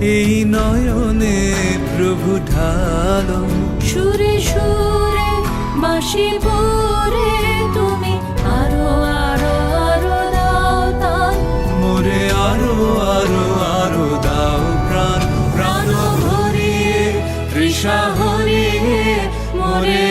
এই নয়নে প্রভু ঢালো। সুরে সুরে বাঁশি পরে তুমি আরও আরও আরও দাও তান মোরে আরও আরও আরও দাও প্রাণ। প্রাণ ভরিয়ে তৃষা হরিয়ে মোরে